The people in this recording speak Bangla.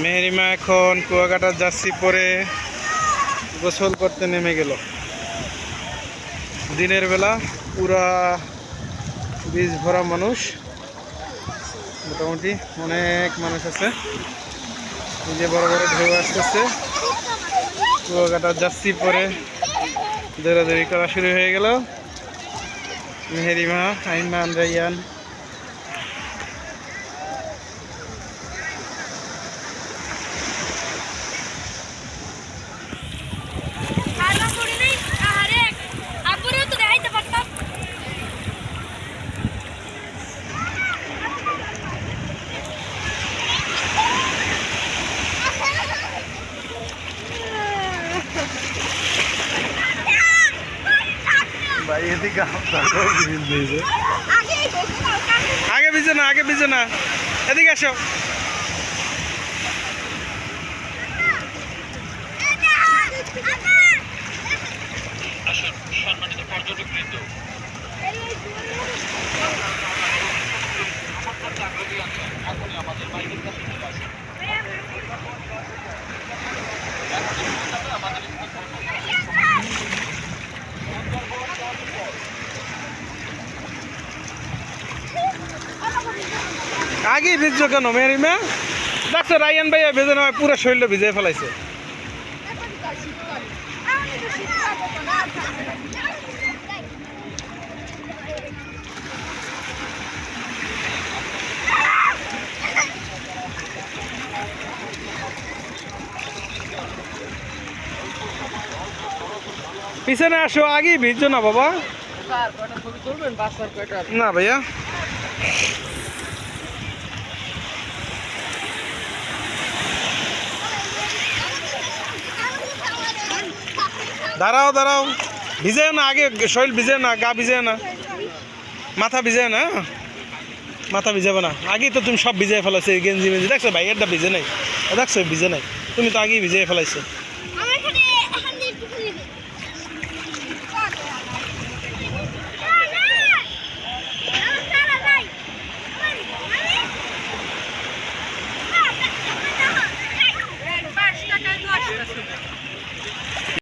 মেহেরিমা এখন কুয়াকাটার জার্সি পরে গোসল করতে নেমে গেল। দিনের বেলা পুরা বীজ ভরা মানুষ। মোটামুটি অনেক মানুষ আছে। এই যে বড় বড় ঢেউ আসতেছে। কুয়াকাটার জার্সি পরে দৌড়াদৌড়ি করা শুরু হয়ে গেল। মেহেরিমা আইমান, রাইয়ান ভাই এদিকে আগে আগে ভিজে না আগে ভিজে না। এদিকে আসো। আগে ভিজছো কেন মেরিমা দেখছ রায়ান ভাইয়া ভেজে না পুরো শরীরটা ভিজে ফেলাইছে। পিছনে আসো আগেই ভিজছো না বাবা? না ভাইয়া। দাঁড়াও দাঁড়াও। ভিজে না, আগে শরীর ভিজে না, গা ভিজে না। মাথা ভিজে না? মাথা ভিজাবে না। আগেই তো তুমি সব ভিজাই ফেলাইছো গেঞ্জি মেঞ্জি দেখছ এটা ভিজে নাই। দেখছ, ভিজে নাই। তুমি তো আগেই ভিজাই ফেলাইছো।